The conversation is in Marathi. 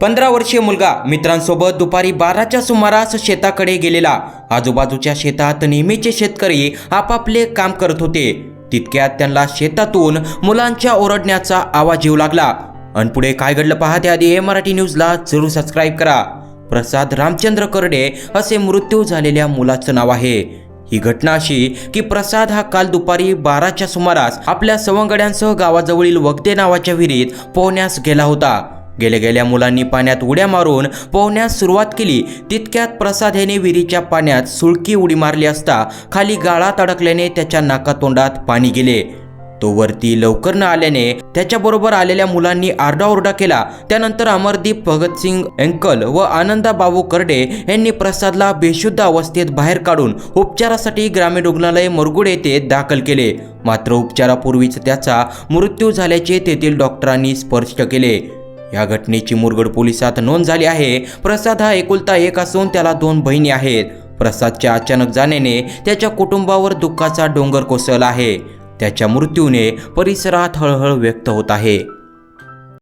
पंधरा वर्षीय मुलगा मित्रांसोबत दुपारी बाराच्या सुमारास शेताकडे गेलेला. आजूबाजूच्या शेतात नेहमीचे शेतकरी आपापले काम करत होते. तितक्यात त्यांना शेतातून मुलांच्या ओरडण्याचा आवाज येऊ लागला. आणि पुढे काय घडलं पहा त्याआधी ए मराठी न्यूजला जरूर सबस्क्राईब करा. प्रसाद रामचंद्र करडे असे मृत्यू झालेल्या मुलाचं नाव आहे. ही घटना अशी की प्रसाद हा काल दुपारी बाराच्या सुमारास आपल्या सवंगड्यांसह गावाजवळील वगदे नावाच्या विहिरीत पोहण्यास गेला होता. गेल्या गेल्या मुलांनी पाण्यात उड्या मारून पोहण्यास सुरुवात केली. तितक्यात प्रसाद याने विहिरीच्या पाण्यात सुळकी उडी मारली असता खाली गाळात अडकल्याने त्याच्या नाकातोंडात पाणी गेले. तो वरती लवकर न आल्याने त्याच्याबरोबर आलेल्या मुलांनी आरडाओरडा केला. त्यानंतर अमरदीप भगतसिंग अंकल व आनंदा बाबू करडे यांनी प्रसादला बेशुद्ध अवस्थेत बाहेर काढून उपचारासाठी ग्रामीण रुग्णालय मुरगुड येथे दाखल केले. मात्र उपचारापूर्वीच त्याचा मृत्यू झाल्याचे तेथील डॉक्टरांनी स्पष्ट केले. या घटनेची मुरगड पोलिसात नोंद झाली आहे. प्रसाद हा एकुलता एक असून त्याला दोन बहिणी आहेत. प्रसादच्या अचानक जाण्याने त्याच्या कुटुंबावर दुःखाचा डोंगर कोसळला आहे. त्याच्या मृत्यूने परिसरात हळहळ व्यक्त होत आहे.